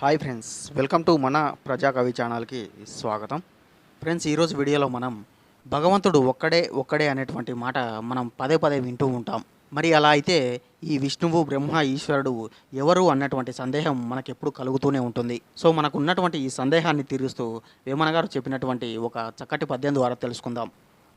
Hi friends welcome to మన ప్రజాకవి ఛానల్కి స్వాగతం. ఫ్రెండ్స్ ఈరోజు వీడియోలో మనం భగవంతుడు ఒక్కడే ఒక్కడే అనేటువంటి మాట మనం పదే పదే వింటూ ఉంటాం. మరి అలా అయితే ఈ విష్ణువు బ్రహ్మ ఈశ్వరుడు ఎవరు అన్నటువంటి సందేహం మనకు ఎప్పుడు కలుగుతూనే ఉంటుంది. సో మనకు ఉన్నటువంటి ఈ సందేహాన్ని తీరుస్తూ వేమన గారు చెప్పినటువంటి ఒక చక్కటి పద్యం ద్వారా తెలుసుకుందాం.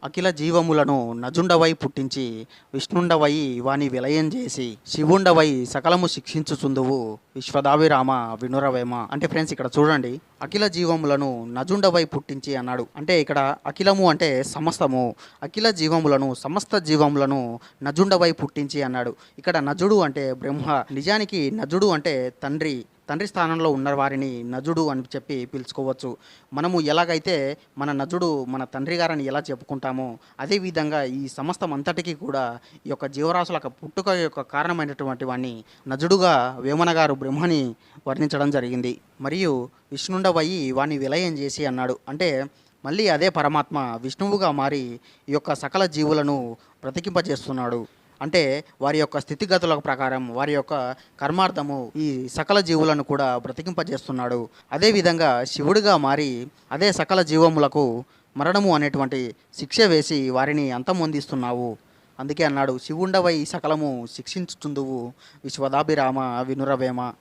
అఖిల జీవములను నజుండవై పుట్టించి విష్ణుండవై వాని విలయం చేసి శివుండవై సకలము శిక్షించుచుందువు. విశ్వదాభిరామ వినురవేమ. అంటే ఫ్రెండ్స్ ఇక్కడ చూడండి అఖిల జీవములను నజుండవై పుట్టించి అన్నాడు. అంటే ఇక్కడ అఖిలము అంటే సమస్తము. అఖిల జీవములను సమస్త జీవములను నజుండవై పుట్టించి అన్నాడు. ఇక్కడ నజుడు అంటే బ్రహ్మ. నిజానికి నజుడు అంటే తండ్రి. తండ్రి స్థానంలో ఉన్న వారిని నజుడు అని చెప్పి పిలుచుకోవచ్చు. మనము ఎలాగైతే మన నజుడు మన తండ్రి గారని ఎలా చెప్పుకుంటామో అదేవిధంగా ఈ సమస్తం అంతటికీ కూడా ఈ యొక్క జీవరాశుల పుట్టుక యొక్క కారణమైనటువంటి వాడిని నజుడుగా వేమన గారు బ్రహ్మని వర్ణించడం జరిగింది. మరియు విష్ణుండవయ్యి వాణ్ణి విలయం చేసి అన్నాడు. అంటే మళ్ళీ అదే పరమాత్మ విష్ణువుగా మారి ఈ యొక్క సకల జీవులను బ్రతికింపజేస్తున్నాడు అంటే వారి యొక్క స్థితిగతుల ప్రకారం వారి యొక్క కర్మార్థము ఈ సకల జీవులను కూడా బ్రతికింపజేస్తున్నాడు. అదేవిధంగా శివుడిగా మారి అదే సకల జీవములకు మరణము అనేటువంటి శిక్ష వేసి వారిని అంతమొందిస్తున్నావు. అందుకే అన్నాడు శివుండవై సకలము శిక్షించుతుందువు విశ్వదాభిరామ వినురవేమ.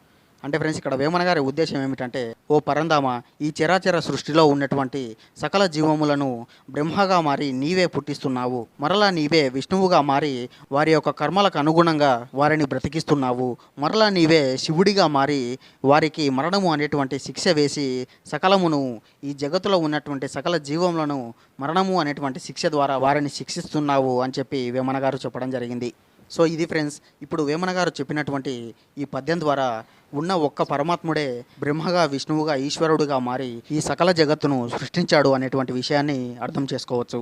అంటే ఫ్రెండ్స్ ఇక్కడ వేమన గారి ఉద్దేశం ఏమిటంటే ఓ పరందామ ఈ చరాచర సృష్టిలో ఉన్నటువంటి సకల జీవములను బ్రహ్మగా మారి నీవే పుట్టిస్తున్నావు. మరలా నీవే విష్ణువుగా మారి వారి యొక్క కర్మలకు అనుగుణంగా వారిని బ్రతికిస్తున్నావు. మరలా నీవే శివుడిగా మారి వారికి మరణము అనేటువంటి శిక్ష వేసి సకలమును ఈ జగత్తులో ఉన్నటువంటి సకల జీవములను మరణము అనేటువంటి శిక్ష ద్వారా వారిని శిక్షిస్తున్నావు అని చెప్పి వేమన గారు చెప్పడం జరిగింది. సో ఇది ఫ్రెండ్స్ ఇప్పుడు వేమన గారు చెప్పినటువంటి ఈ పద్యం ద్వారా ఉన్న ఒక్క పరమాత్ముడే బ్రహ్మగా విష్ణువుగా ఈశ్వరుడుగా మారి ఈ సకల జగత్తును సృష్టించాడు అనేటువంటి విషయాన్ని అర్థం చేసుకోవచ్చు.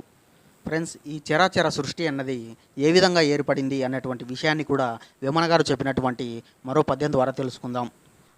ఫ్రెండ్స్ ఈ చరాచర సృష్టి అన్నది ఏ విధంగా ఏర్పడింది అనేటువంటి విషయాన్ని కూడా వేమన గారు చెప్పినటువంటి మరో పద్యం ద్వారా తెలుసుకుందాం.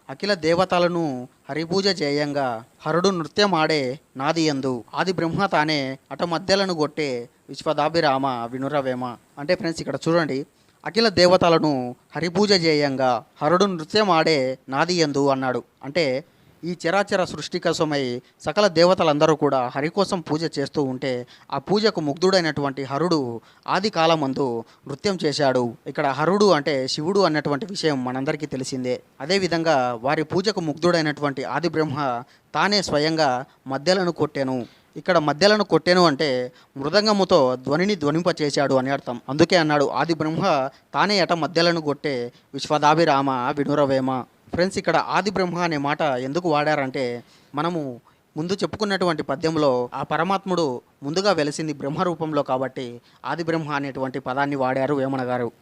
అఖిల దేవతలను హరిపూజ చేయంగా హరుడు నృత్యం ఆడే నాది ఎందు ఆది బ్రహ్మ తానే అట మధ్యలను కొట్టే విశ్వదాభిరామ వినురవేమ. అంటే ఫ్రెండ్స్ ఇక్కడ చూడండి అఖిల దేవతలను హరిపూజ చేయంగా హరుడు నృత్యం ఆడే నాది ఎందు అన్నాడు. అంటే ఈ చరాచర సృష్టి కోసమై సకల దేవతలందరూ కూడా హరి కోసం పూజ చేస్తూ ఉంటే ఆ పూజకు ముగ్ధుడైనటువంటి హరుడు ఆది కాలమందు నృత్యం చేశాడు. ఇక్కడ హరుడు అంటే శివుడు అన్నటువంటి విషయం మనందరికీ తెలిసిందే. అదేవిధంగా వారి పూజకు ముగ్ధుడైనటువంటి ఆది బ్రహ్మ తానే స్వయంగా మధ్యలను కొట్టెను. ఇక్కడ మధ్యలను కొట్టెను అంటే మృదంగముతో ధ్వనిని ధ్వనింపచేశాడు అని అర్థం. అందుకే అన్నాడు ఆది బ్రహ్మ తానే అట మధ్యలను కొట్టే విశ్వదాభిరామ వినురవేమ. ఫ్రెండ్స్ ఇక్కడ ఆది బ్రహ్మ అనే మాట ఎందుకు వాడారంటే మనము ముందు చెప్పుకున్నటువంటి పద్యంలో ఆ పరమాత్ముడు ముందుగా వెలిసింది బ్రహ్మ రూపంలో కాబట్టి ఆది బ్రహ్మ అనేటువంటి పదాన్ని వాడారు వేమన గారు.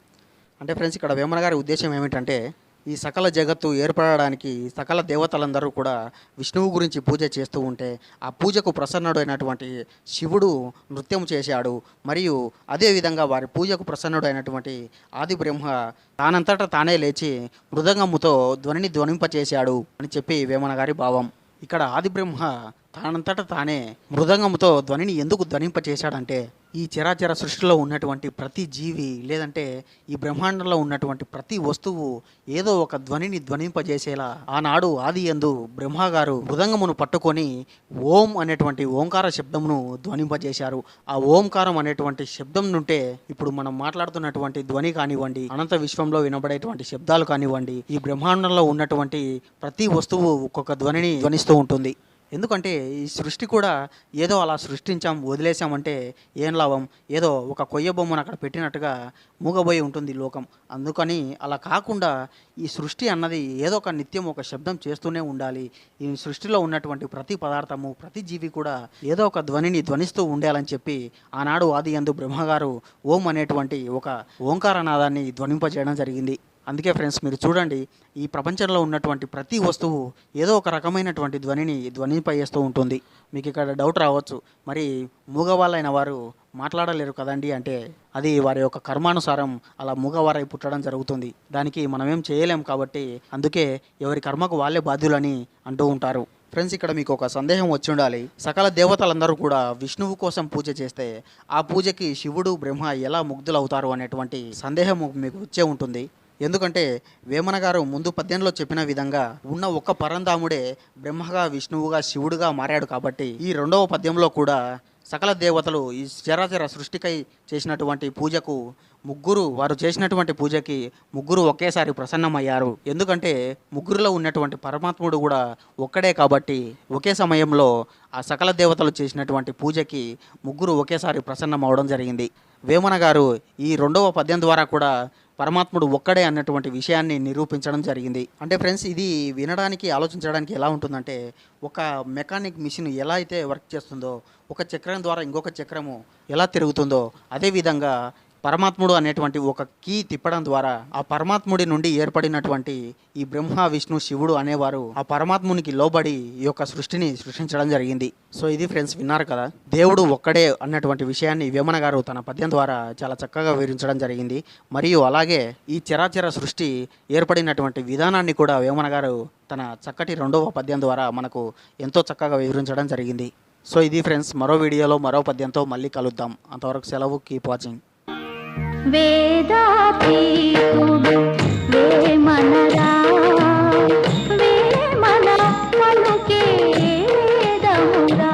అంటే ఫ్రెండ్స్ ఇక్కడ వేమన గారి ఉద్దేశం ఏమిటంటే ఈ సకల జగత్తు ఏర్పడడానికి సకల దేవతలందరూ కూడా విష్ణువు గురించి పూజ చేస్తూ ఉంటే ఆ పూజకు ప్రసన్నుడైనటువంటి శివుడు నృత్యం చేశాడు. మరియు అదేవిధంగా వారి పూజకు ప్రసన్నుడైనటువంటి ఆది బ్రహ్మ తానంతటా తానే లేచి మృదంగముతో ధ్వనిని ధ్వనింపచేశాడు అని చెప్పి వేమన గారి భావం. ఇక్కడ ఆది బ్రహ్మ తానంతట తానే మృదంగముతో ధ్వనిని ఎందుకు ధ్వనింపచేశాడంటే ఈ చరాచర సృష్టిలో ఉన్నటువంటి ప్రతి జీవి లేదంటే ఈ బ్రహ్మాండంలో ఉన్నటువంటి ప్రతి వస్తువు ఏదో ఒక ధ్వనిని ధ్వనింపజేసేలా ఆనాడు ఆది ఎందు బ్రహ్మగారు మృదంగమును పట్టుకొని ఓం అనేటువంటి ఓంకార శబ్దమును ధ్వనింపజేశారు. ఆ ఓంకారం అనేటువంటి శబ్దం నుంటే ఇప్పుడు మనం మాట్లాడుతున్నటువంటి ధ్వని కానివ్వండి అనంత విశ్వంలో వినబడేటువంటి శబ్దాలు కానివ్వండి ఈ బ్రహ్మాండంలో ఉన్నటువంటి ప్రతి వస్తువు ఒక్కొక్క ధ్వనిని ధ్వనిస్తూ ఉంటుంది. ఎందుకంటే ఈ సృష్టి కూడా ఏదో అలా సృష్టించాం వదిలేసామంటే ఏం లాభం? ఏదో ఒక కొయ్య బొమ్మను అక్కడ పెట్టినట్టుగా మూగబోయి ఉంటుంది లోకం. అందుకని అలా కాకుండా ఈ సృష్టి అన్నది ఏదో ఒక నిత్యం ఒక శబ్దం చేస్తూనే ఉండాలి. ఈ సృష్టిలో ఉన్నటువంటి ప్రతి పదార్థము ప్రతి జీవి కూడా ఏదో ఒక ధ్వనిని ధ్వనిస్తూ ఉండాలని చెప్పి ఆనాడు ఆది ఎందు బ్రహ్మగారు ఓం అనేటువంటి ఒక ఓంకారనాదాన్ని ధ్వనింపజేయడం జరిగింది. అందుకే ఫ్రెండ్స్ మీరు చూడండి ఈ ప్రపంచంలో ఉన్నటువంటి ప్రతి వస్తువు ఏదో ఒక రకమైనటువంటి ధ్వనిని ధ్వనింపజేస్తూ ఉంటుంది. మీకు ఇక్కడ డౌట్ రావచ్చు. మరి మూగవాళ్ళైన వారు మాట్లాడలేరు కదండి అంటే అది వారి యొక్క కర్మానుసారం అలా మూగవారై పుట్టడం జరుగుతుంది. దానికి మనమేం చేయలేం కాబట్టి అందుకే ఎవరి కర్మకు వాళ్ళే బాధ్యులని అంటూ ఉంటారు. ఫ్రెండ్స్ ఇక్కడ మీకు ఒక సందేహం వచ్చి ఉండాలి. సకల దేవతలందరూ కూడా విష్ణువు కోసం పూజ చేస్తే ఆ పూజకి శివుడు బ్రహ్మ ఎలా ముగ్ధులవుతారు అనేటువంటి సందేహం మీకు వచ్చే ఉంటుంది. ఎందుకంటే వేమన గారు ముందు పద్యంలో చెప్పిన విధంగా ఉన్న ఒక్క పరంధాముడే బ్రహ్మగా విష్ణువుగా శివుడుగా మారాడు కాబట్టి ఈ రెండవ పద్యంలో కూడా సకల దేవతలు ఈ చరాచర సృష్టికై చేసినటువంటి పూజకు ముగ్గురు వారు చేసినటువంటి పూజకి ముగ్గురు ఒకేసారి ప్రసన్నమయ్యారు. ఎందుకంటే ముగ్గురులో ఉన్నటువంటి పరమాత్ముడు కూడా ఒక్కడే కాబట్టి ఒకే సమయంలో ఆ సకల దేవతలు చేసినటువంటి పూజకి ముగ్గురు ఒకేసారి ప్రసన్నమవడం జరిగింది. వేమన గారు ఈ రెండవ పద్యం ద్వారా కూడా పరమాత్ముడు ఒక్కడే అన్నటువంటి విషయాన్ని నిరూపించడం జరిగింది. అంటే ఫ్రెండ్స్ ఇది వినడానికి ఆలోచించడానికి ఎలా ఉంటుందంటే ఒక మెకానిక్ మిషన్ ఎలా అయితే వర్క్ చేస్తుందో ఒక చక్రం ద్వారా ఇంకొక చక్రము ఎలా తిరుగుతుందో అదేవిధంగా పరమాత్ముడు అనేటువంటి ఒక కీ తిప్పడం ద్వారా ఆ పరమాత్ముడి నుండి ఏర్పడినటువంటి ఈ బ్రహ్మ విష్ణు శివుడు అనేవారు ఆ పరమాత్మునికి లోబడి ఈ యొక్క సృష్టిని సృష్టించడం జరిగింది. సో ఇది ఫ్రెండ్స్ విన్నారు కదా దేవుడు ఒక్కడే అన్నటువంటి విషయాన్ని వేమన గారు తన పద్యం ద్వారా చాలా చక్కగా వివరించడం జరిగింది. మరియు అలాగే ఈ చరాచర సృష్టి ఏర్పడినటువంటి విధానాన్ని కూడా వేమన గారు తన చక్కటి రెండవ పద్యం ద్వారా మనకు ఎంతో చక్కగా వివరించడం జరిగింది. సో ఇది ఫ్రెండ్స్ మరో వీడియోలో మరో పద్యంతో మళ్ళీ కలుద్దాం. అంతవరకు సెలవు కీప్ వాచింగ్ వేదాతీతుడు వేమనరా వేమన పలుకే వేదమురా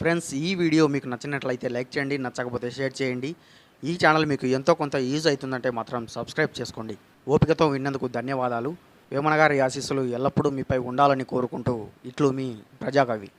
ఫ్రెండ్స్ ఈ వీడియో మీకు నచ్చినట్లయితే లైక్ చేయండి నచ్చకపోతే షేర్ చేయండి. ఈ ఛానల్ మీకు ఎంతో కొంత యూజ్ అవుతుందంటే మాత్రం సబ్స్క్రైబ్ చేసుకోండి. ఓపికతో విన్నందుకు ధన్యవాదాలు. వేమనగారి ఆశీస్సులు ఎల్లప్పుడూ మీపై ఉండాలని కోరుకుంటూ ఇట్లు మీ ప్రజాకవి.